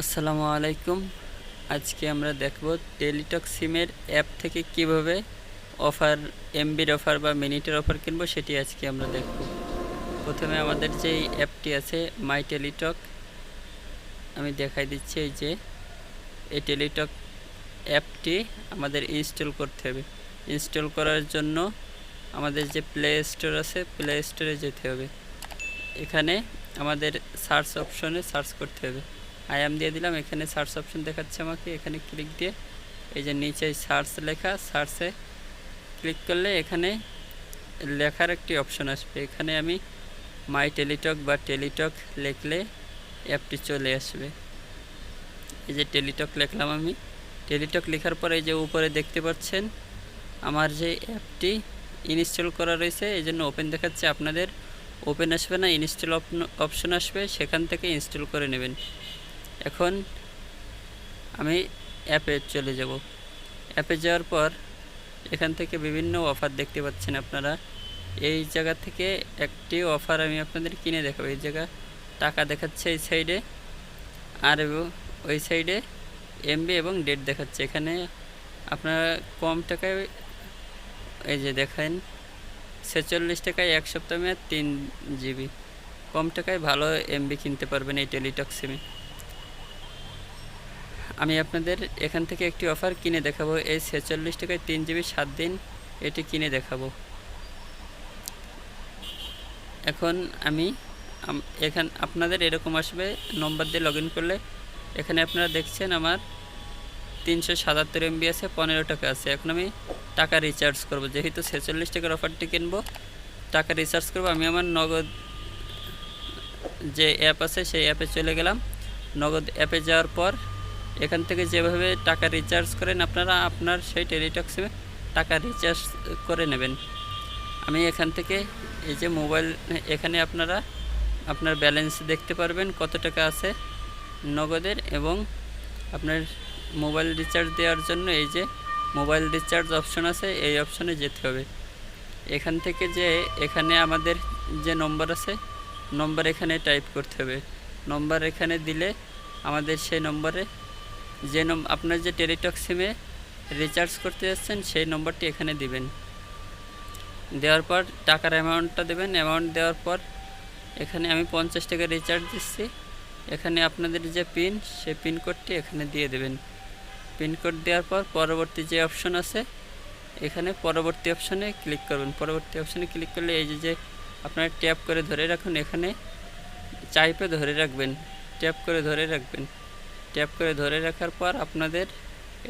আসসালামু আলাইকুম। আজকে আমরা দেখব টেলিটক সিমের অ্যাপ থেকে কীভাবে অফার, এমবির অফার বা মিনিটের অফার কিনবো সেটি আজকে আমরা দেখব। প্রথমে আমাদের যে অ্যাপটি আছে, মাই টেলিটক, আমি দেখাই দিচ্ছি এই যে, এই টেলিটক অ্যাপটি আমাদের ইনস্টল করতে হবে। ইনস্টল করার জন্য আমাদের যে প্লে স্টোর আছে প্লে স্টোরে যেতে হবে। এখানে আমাদের সার্চ অপশনে সার্চ করতে হবে। আই এম দিয়ে দিলাম, এখানে সার্চ অপশন দেখাচ্ছে আমাকে, এখানে ক্লিক দিয়ে, এই যে নিচে সার্চ লেখা সার্চে ক্লিক করলে এখানে লেখার একটি অপশন আসবে। এখানে আমি মাই টেলিটক বা টেলিটক লিখলে অ্যাপটি চলে আসবে। এই যে টেলিটক লিখলাম আমি। টেলিটক লেখার পরে এই যে উপরে দেখতে পাচ্ছেন, আমার যে অ্যাপটি ইনস্টল করা রয়েছে, এই জন্য ওপেন দেখাচ্ছে আপনাদের। ওপেন আসবে না ইনস্টল অপশন আসবে, সেখান থেকে ইনস্টল করে নেবেন। এখন আমি অ্যাপে চলে যাব। অ্যাপে যাওয়ার পর এখান থেকে বিভিন্ন অফার দেখতে পাচ্ছেন আপনারা। এই জায়গা থেকে একটি অফার আমি আপনাদের কিনে দেখাবো। এই জায়গা টাকা দেখাচ্ছে এই সাইডে আর ওই সাইডে এমবি এবং ডেট দেখাচ্ছে। এখানে আপনারা কম টাকায় এই যে দেখেন, ছেচল্লিশ টাকায় এক সপ্তাহ তিন জিবি কম টাকায় ভালো এমবি কিনতে পারবেন এই টেলিটক সিমে আমি আপনাদের এখান থেকে একটি অফার কিনে দেখাবো। এই ছেচল্লিশ টাকায় তিন জিবি সাত দিন এটি কিনে দেখাবো। এখন আমি এখান, আপনাদের এরকম আসবে নম্বর দিয়ে লগ করলে। এখানে আপনারা দেখছেন আমার তিনশো সাতাত্তর এমবি আছে, পনেরো টাকা আছে। এখন আমি টাকা রিচার্জ করব। যেহেতু ছেচল্লিশ টাকার অফারটি কিনবো, টাকা রিচার্জ করব, আমি আমার নগদ যে অ্যাপ আছে, সেই অ্যাপে চলে গেলাম। নগদ অ্যাপে যাওয়ার পর এখান থেকে যেভাবে টাকা রিচার্জ করেন আপনারা, আপনার সেই টেলিটক সিমে টাকা রিচার্জ করে নেবেন। আমি এখান থেকে এই যে মোবাইল এখানে আপনারা আপনার ব্যালেন্স দেখতে পারবেন কত টাকা আছে নগদের এবং আপনার মোবাইল রিচার্জ দেওয়ার জন্য এই যে মোবাইল রিচার্জ অপশন আছে, এই অপশনে যেতে হবে। এখান থেকে যে এখানে আমাদের যে নম্বর আছে নম্বর এখানে টাইপ করতে হবে। নম্বর এখানে দিলে আমাদের সেই নম্বরে যে নম, আপনার যে টেলিটক সিমে রিচার্জ করতে যাচ্ছেন, সেই নম্বরটি এখানে দিবেন। দেওয়ার পর টাকার অ্যামাউন্টটা দেবেন। অ্যামাউন্ট দেওয়ার পর এখানে আমি পঞ্চাশ টাকা রিচার্জ দিচ্ছি। এখানে আপনাদের যে পিন সেই পিনকোডটি এখানে দিয়ে দেবেন। পিনকোড দেওয়ার পর পরবর্তী যে অপশন আছে, এখানে পরবর্তী অপশনে ক্লিক করবেন। পরবর্তী অপশনে ক্লিক করলে এই যে আপনারা ট্যাপ করে ধরে রাখুন, এখানে চাইপে ধরে রাখবেন। ট্যাপ করে ধরে রাখবেন। ট্যাপ করে ধরে রাখার পর আপনাদের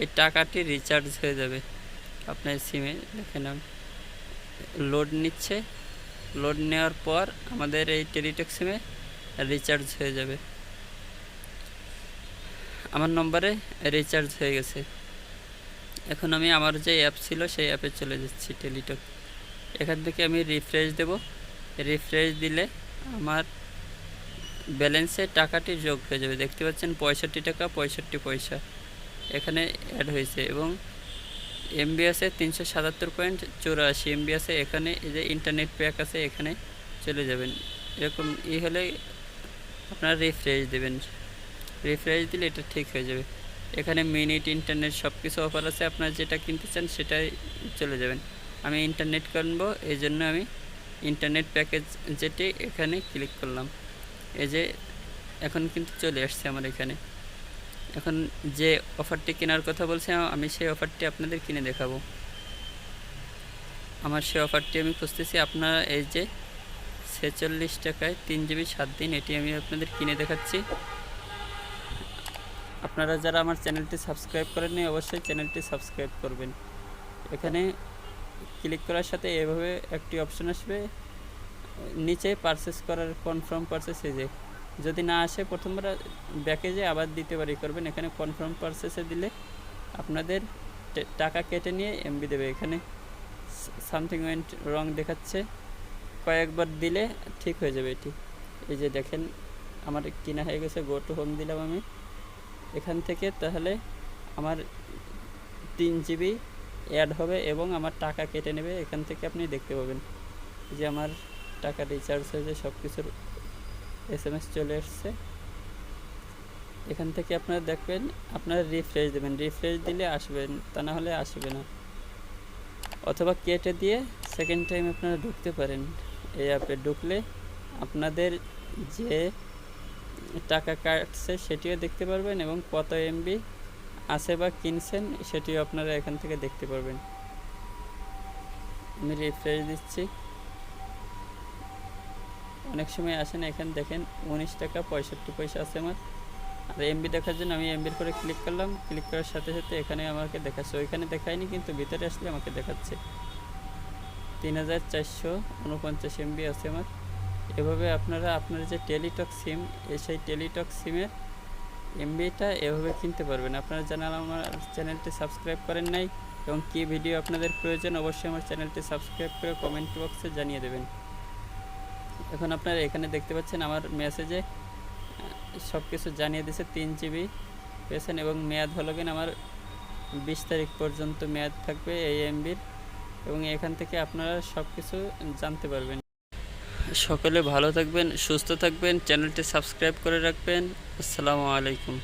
এই টাকাটি রিচার্জ হয়ে যাবে। আপনার সিমে দেখেন লোড নিচ্ছে। লোড নেওয়ার পর আমাদের এই টেলিটক সিমে রিচার্জ হয়ে যাবে। আমার নম্বরে রিচার্জ হয়ে গেছে। এখন আমি আমার যে অ্যাপ ছিল সেই অ্যাপে চলে যাচ্ছি টেলিটক এখান থেকে আমি রিফ্রেশ দেব। রিফ্রেশ দিলে আমার ব্যালেন্সে টাকাটি যোগ হয়ে যাবে। দেখতে পাচ্ছেন, পঁয়ষট্টি টাকা, পঁয়ষট্টি পয়সা এখানে অ্যাড হয়েছে এবং এমবি আছে তিনশো সাতাত্তর পয়েন্ট চৌরাশি। এমবি আছে এখানে যে ইন্টারনেট প্যাক আছে, এখানে চলে যাবেন। এরকম ই হলে আপনারা রিফ্রেশ দেবেন। রিফ্রেশ দিলে এটা ঠিক হয়ে যাবে। এখানে মিনিট ইন্টারনেট সব কিছু অফার আছে। আপনারা যেটা কিনতে চান, সেটাই চলে যাবেন। আমি ইন্টারনেট কিনবো এই জন্য আমি ইন্টারনেট প্যাকেজ যেটি এখানে ক্লিক করলাম। এই যে এখন কিন্তু চলে আসছে আমার এখানে। এখন যে অফারটি কেনার কথা বলছে, আমি সেই অফারটি আপনাদের কিনে দেখাবো। আমার সেই অফারটি আমি খুঁজতেছি, আপনারা এই যে ছেচল্লিশ টাকায় তিন জিবি সাত দিন এটি আমি আপনাদের কিনে দেখাচ্ছি। আপনারা যারা আমার চ্যানেলটি সাবস্ক্রাইব করেননি, অবশ্যই চ্যানেলটি সাবস্ক্রাইব করবেন। এখানে ক্লিক করার সাথে এভাবে একটি অপশন আসবে নিচে পারচেস করার কনফার্ম পারচেস এই যে, যদি না আসে প্রথমবার ব্যাকে যে আবার দিতে পারি করবেন, এখানে কনফার্ম পারচেসে দিলে আপনাদের টাকা কেটে নিয়ে এমবি দেবে। এখানে সামথিং ওয়েন্ট রং দেখাচ্ছে। কয়েকবার দিলে ঠিক হয়ে যাবে এটি। এই যে দেখেন, আমার কিনা হয়ে গেছে গো টু হোম দিলাম আমি। এখান থেকে তাহলে আমার তিন জিবি অ্যাড হবে এবং আমার টাকা কেটে নেবে। এখান থেকে আপনি দেখতে পাবেন। যে আমার টাকা রিচার্জ হয়েছে সব কিছুর এস এম এস চলে এসছে এখান থেকে আপনারা দেখবেন, আপনারা রিফ্রেশ দেবেন। রিফ্রেশ দিলে আসবেন, তা না হলে আসবে না। অথবা কেটে দিয়ে সেকেন্ড টাইম আপনারা ঢুকতে পারেন। এই অ্যাপে ঢুকলে আপনাদের যে টাকা কাটছে সেটিও দেখতে পারবেন এবং কত এমবি আছে বা কিনছেন সেটিও আপনারা এখান থেকে দেখতে পারবেন। আমি রিফ্রেশ দিচ্ছি। অনেক সময় আসেন, এখানে দেখেন উনিশ টাকা পঁয়ষট্টি পয়সা আছে আমার। আর এমবি দেখার জন্য আমি এমবির করে ক্লিক করলাম। ক্লিক করার সাথে সাথে এখানে আমাকে দেখাচ্ছে। ওইখানে দেখায়নি, কিন্তু ভিতরে আসলে আমাকে দেখাচ্ছে। তিন হাজার চারশো উনপঞ্চাশ এমবি আছে আমার। এভাবে আপনারা আপনার যে টেলিটক সিম সেই টেলিটক সিমের এমবিটা এভাবে কিনতে পারবেন। আপনারা জানাল আমার চ্যানেলটি সাবস্ক্রাইব করেন নাই এবং কী ভিডিও আপনাদের প্রয়োজন, অবশ্যই আমার চ্যানেলটি সাবস্ক্রাইব করে কমেন্ট বক্সে জানিয়ে দেবেন। এখন আপনারা এখানে দেখতে পাচ্ছেন আমার মেসেজে সব কিছু জানিয়ে দিয়েছে তিন জিবি পেয়েছেন এবং মেয়াদ হলো কিনা আমার বিশ তারিখ পর্যন্ত মেয়াদ থাকবে এই এমবির এবং এখান থেকে আপনারা সব কিছু জানতে পারবেন। সকলে ভালো থাকবেন, সুস্থ থাকবেন, চ্যানেলটি সাবস্ক্রাইব করে রাখবেন। আসসালামু আলাইকুম।